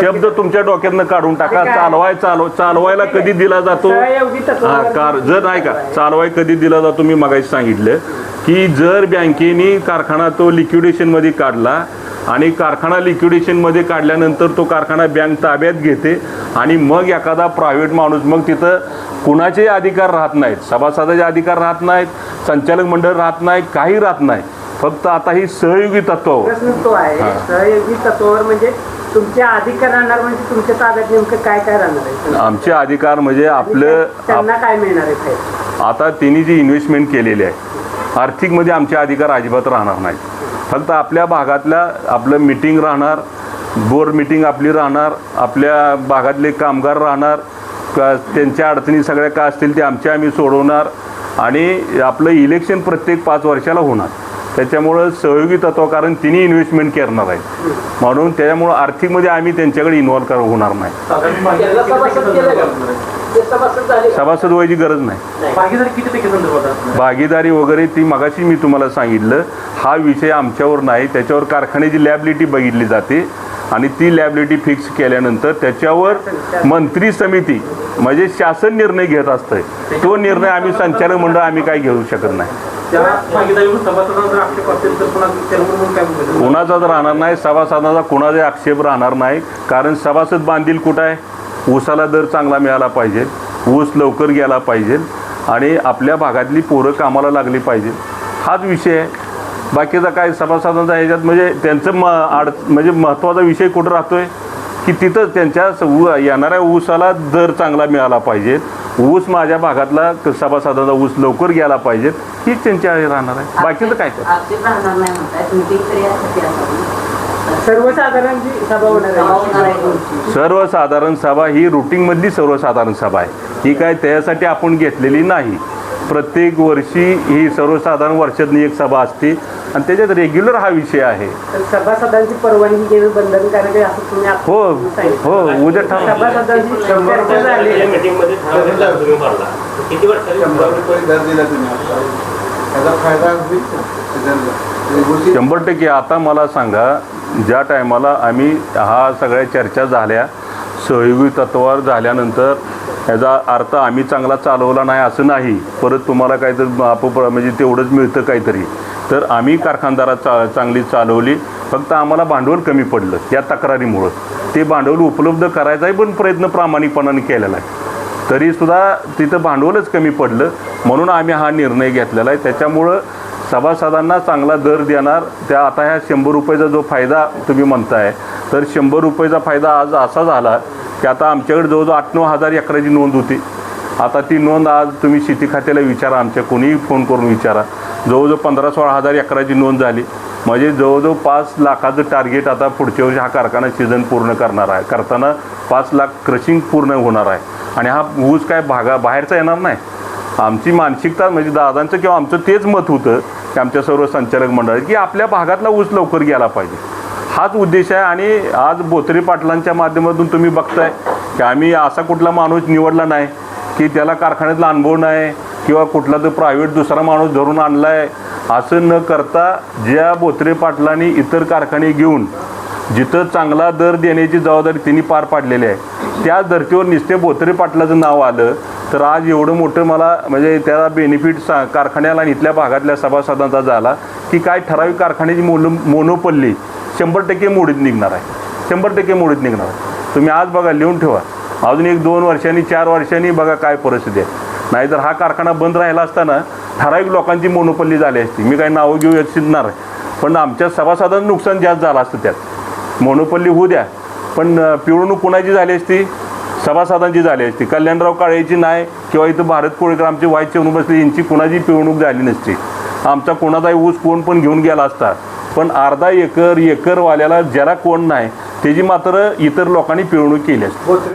शब्द तुमच्या डोक्यातनं काढून टाका. चालवाय चालव चालवायला कधी दिला जातो? हा कार जर नाही का चालवाय कधी दिला जातो? मी मगाशी सांगितलं की जर बँकेने कारखाना तो लिक्विडेशनमध्ये काढला आणि कारखाना लिक्विडेशनमध्ये काढल्यानंतर तो कारखाना बँक ताब्यात घेते आणि मग एखादा प्रायव्हेट माणूस मग तिथं कुणाचे अधिकार राहत नाहीत? सभासदाचे अधिकार राहत नाहीत संचालक मंडळ राहत नाही काही राहत नाही फक्त आता ही सहयोगी तत्वावर प्रश्न तो आहे. हा. सहयोगी तत्वावर म्हणजे तुमचे अधिकार राहणार म्हणजे तुमच्या ताब्यात नेमकं काय काय राहणार आहे? आमचे अधिकार म्हणजे आपलं आप- त्यांना काय मिळणार आहे? आता त्यांनी जी इन्व्हेस्टमेंट केलेली आहे आर्थिकमध्ये आमचे अधिकार अजिबात राहणार नाहीत. फक्त आपल्या भागातल्या आपलं मिटिंग राहणार बोर्ड मिटिंग आपली राहणार आपल्या भागातले कामगार राहणार का त्यांच्या अडचणी सगळ्या काय असतील ते आमच्या आम्ही सोडवणार आणि आपलं इलेक्शन प्रत्येक पाच वर्षाला होणार. त्याच्यामुळं सहयोगी तत्व कारण तिन्ही इन्व्हेस्टमेंट करणार आहेत. म्हणून त्याच्यामुळं आर्थिकमध्ये आम्ही त्यांच्याकडे इन्व्हॉल्व कर होणार नाही. सभासद व्हायची गरज नाही. भागीदारी वगैरे ती मगाशी मी तुम्हाला सांगितलं. हा विषय आमच्यावर नाही. त्याच्यावर कारखान्याची लॅबिलिटी बघितली जाते. आणि ती लॅबिलिटी फिक्स केल्यानंतर त्याच्यावर मंत्री समिती म्हणजे शासन निर्णय घेत असतंय. तो निर्णय आम्ही संचालक मंडळ आम्ही काय घेऊ शकत नाही. कुणाचाच राहणार नाही सभासदाचा कुणाचा आक्षेप राहणार नाही. कारण सभासद बांधील कुठं आहे? ऊसाला दर चांगला मिळाला पाहिजे. ऊस लवकर गेला पाहिजे. आणि आपल्या भागातली पोरं कामाला लागली पाहिजे. हाच विषय आहे. बाकीचा काय सभासदांचा ह्याच्यात म्हणजे त्यांचं म आड म्हणजे महत्त्वाचा विषय कुठं राहतोय? की तिथं त्यांच्या येणाऱ्या ऊसाला दर चांगला मिळाला पाहिजे. ऊस माझ्या भागातला सभासदांचा ऊस लवकर गेला पाहिजे हीच त्यांची आहे राहणार आहे. बाकीचं काय तर. आक्षेप राहणार नाही म्हणताय मीटिंग तरी यासाठी असावी सर्वसाधारण जी सभा होणार आहे तुमची. सर्वसाधारण सभा ही रुटीनमधली सर्वसाधारण सभा आहे. ही काय त्याच्यासाठी आपण घेतलेली नाही. प्रत्येक वर्षी ही सर्वसाधारण वर्षातली एक सभा असते. आणि त्याच्यात रेग्युलर हा विषय आहे. सभासदांची परवानगी घेणं बंधनकारक आहे असं तुम्ही हो. हो उद्या ठरव सभासदांची चर्चा झाली. गोष्टी शंभर टक्के आता मला सांगा ज्या टायमाला आम्ही हा सगळ्या चर्चा झाल्या सहयोगी तत्वावर झाल्यानंतर याचा अर्थ आम्ही चांगला चालवला नाही असं नाही. परत तुम्हाला काहीतरी आपोप म्हणजे तेवढंच मिळतं काहीतरी. तर आम्ही कारखानदारा चा चांगली चालवली. फक्त आम्हाला भांडवल कमी पडलं या तक्रारीमुळं. ते भांडवल उपलब्ध करायचाही पण प्रयत्न प्रामाणिकपणाने केलेला आहे. तरीसुद्धा तिथं भांडवलच कमी पडलं. म्हणून आम्ही हा निर्णय घेतलेला आहे. त्याच्यामुळं सभासदांना चांगला दर देणार. त्या आता ह्या शंभर रुपयाचा जो फायदा तुम्ही म्हणताय तर शंभर रुपयाचा फायदा आज असा झाला की आता आमच्याकडे जवळजवळ आठ नऊ हजार एकराची नोंद होती. आता ती नोंद आज तुम्ही शेती खात्याला विचारा आमच्या कोणीही फोन करून विचारा. जवळजवळ पंधरा सोळा हजार एकराची नोंद झाली. म्हणजे जवळजवळ पाच लाखाचं टार्गेट आता पुढच्या वर्षी हा कारखाना सीझन पूर्ण करणार आहे. करताना पाच लाख क्रशिंग पूर्ण होणार आहे. आणि हा ऊस काय भागा बाहेरचा येणार नाही. आमची मानसिकता म्हणजे दादांचं किंवा आमचं तेच मत होतं की आमच्या सर्व संचालक मंडळ की आपल्या भागातला ऊस लवकर गेला पाहिजे. हाच उद्देश आहे आणि आज बोत्रे पाटलांच्या माध्यमातून तुम्ही बघताय की आम्ही असा कुठला माणूस निवडला नाही की त्याला कारखान्यातला अनुभव नाही किंवा कुठला तर प्रायव्हेट दुसरा माणूस धरून आणला आहे असं न करता ज्या बोत्रे पाटलांनी इतर कारखाने घेऊन जिथं चांगला दर देण्याची जबाबदारी त्यांनी पार पाडलेली आहे त्या धर्तीवर निस्ते बोत्रे पाटलाचं नाव आलं तर आज एवढं मोठं मला म्हणजे त्याला बेनिफिट सा कारखान्याला आणि इथल्या भागातल्या सभासदांचा झाला की काय ठराविक कारखान्याची मोनो मोनोपल्ली शंभर टक्के मोडीत निघणार आहे. शंभर टक्के मोडीत निघणार आहे. तुम्ही आज बघा लिहून ठेवा. अजून एक दोन वर्षांनी चार वर्षांनी बघा काय परिस्थिती आहे. नाहीतर हा कारखाना बंद राहिला असताना ठराविक लोकांची मोनोपल्ली झाली असती. मी काही नावं घेऊ इच्छिणार आहे. पण आमच्या सभासदांचं नुकसान जास्त झालं असतं त्यात. मोनोपल्ली होऊ द्या. पण अं, पिळवणूक कुणाची झाली असती? सभासदांची झाली असती. कल्याणराव काळेची नाही किंवा इथं भारत कोळेकर आमचे व्हायचे येऊन बसले यांची कुणाची पिळवणूक झाली नसती. आमचा कोणाचाही ऊस कोण पण घेऊन गेला असता. पण अर्धा एकर एकरवाल्याला ज्याला कोण नाही त्याची मात्र इतर लोकांनी पिळवणूक केली असते.